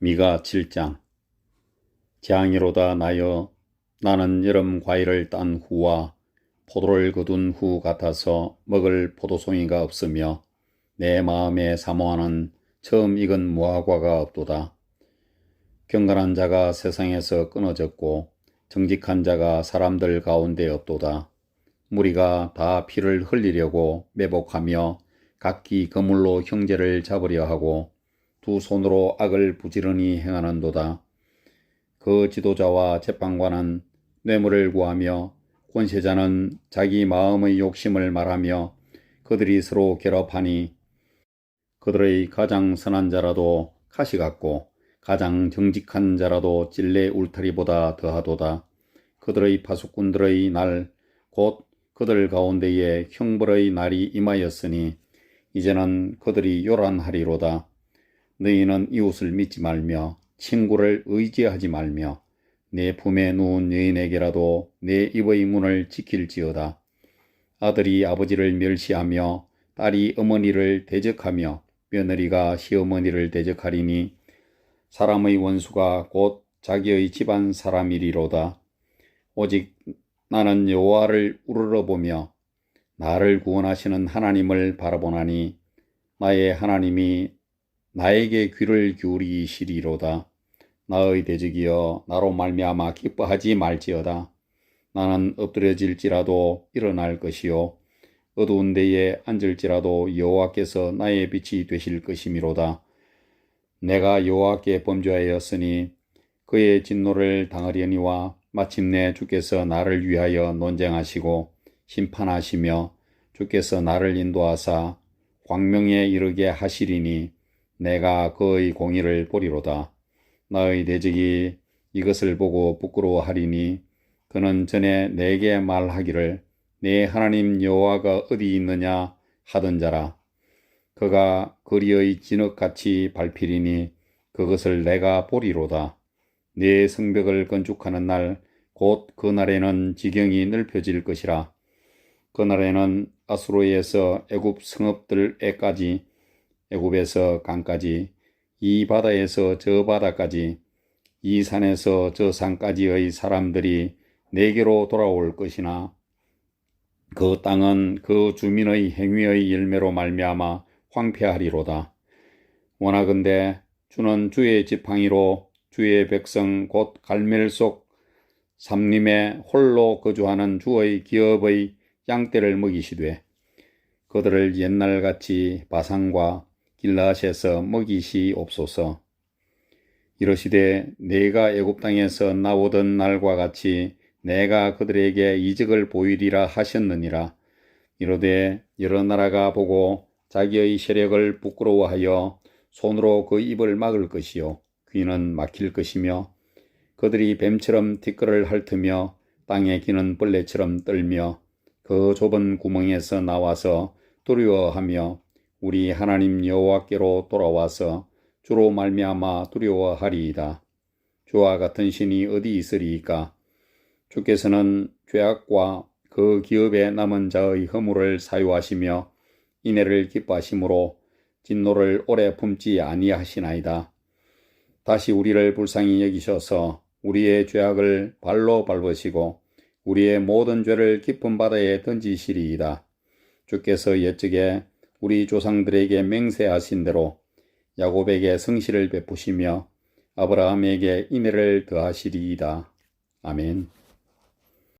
미가 7장 재앙이로다 나여 나는 여름 과일을 딴 후와 포도를 거둔 후 같아서 먹을 포도송이가 없으며 내 마음에 사모하는 처음 익은 무화과가 없도다. 경건한 자가 세상에서 끊어졌고 정직한 자가 사람들 가운데 없도다. 무리가 다 피를 흘리려고 매복하며 각기 그물로 형제를 잡으려 하고 두 손으로 악을 부지런히 행하는도다. 그 지도자와 재판관은 뇌물을 구하며 권세자는 자기 마음의 욕심을 말하며 그들이 서로 결합하니 그들의 가장 선한 자라도 가시 같고 가장 정직한 자라도 찔레 울타리보다 더하도다. 그들의 파수꾼들의 날 곧 그들 가운데에 형벌의 날이 임하였으니 이제는 그들이 요란하리로다. 너희는 이웃을 믿지 말며 친구를 의지하지 말며 내 품에 누운 여인에게라도 내 입의 문을 지킬지어다. 아들이 아버지를 멸시하며 딸이 어머니를 대적하며 며느리가 시어머니를 대적하리니 사람의 원수가 곧 자기의 집안 사람이리로다. 오직 나는 여호와를 우러러보며 나를 구원하시는 하나님을 바라보나니 나의 하나님이 나에게 귀를 기울이시리로다. 나의 대적이여 나로 말미암아 기뻐하지 말지어다. 나는 엎드려질지라도 일어날 것이요 어두운 데에 앉을지라도 여호와께서 나의 빛이 되실 것이미로다. 내가 여호와께 범죄하였으니 그의 진노를 당하려니와 마침내 주께서 나를 위하여 논쟁하시고 심판하시며 주께서 나를 인도하사 광명에 이르게 하시리니 내가 그의 공의를 보리로다. 나의 대적이 이것을 보고 부끄러워하리니 그는 전에 내게 말하기를 내 하나님 여호와가 어디 있느냐 하던 자라. 그가 거리의 진흙같이 밟히리니 그것을 내가 보리로다. 내 성벽을 건축하는 날 곧 그날에는 지경이 넓혀질 것이라. 그날에는 아수로에서 애굽 성읍들에까지 애굽에서 강까지 이 바다에서 저 바다까지 이 산에서 저 산까지의 사람들이 내게로 돌아올 것이나 그 땅은 그 주민의 행위의 열매로 말미암아 황폐하리로다. 원하건대 주는 주의 지팡이로 주의 백성 곧 갈멜 속 삼림에 홀로 거주하는 주의 기업의 양떼를 먹이시되 그들을 옛날같이 바산과 길라앗에서 먹이시옵소서. 이러시되 내가 애굽 땅에서 나오던 날과 같이 내가 그들에게 이적을 보이리라 하셨느니라. 이르되 여러 나라가 보고 자기의 세력을 부끄러워하여 손으로 그 입을 막을 것이요 귀는 막힐 것이며 그들이 뱀처럼 티끌을 핥으며 땅에 기는 벌레처럼 떨며 그 좁은 구멍에서 나와서 두려워하며 우리 하나님 여호와께로 돌아와서 주로 말미암아 두려워하리이다. 주와 같은 신이 어디 있으리이까? 주께서는 죄악과 그 기업에 남은 자의 허물을 사유하시며 인애를 기뻐하심으로 진노를 오래 품지 아니하시나이다. 다시 우리를 불쌍히 여기셔서 우리의 죄악을 발로 밟으시고 우리의 모든 죄를 깊은 바다에 던지시리이다. 주께서 옛적에 우리 조상들에게 맹세하신 대로 야곱에게 성실을 베푸시며 아브라함에게 인애를 더하시리이다. 아멘.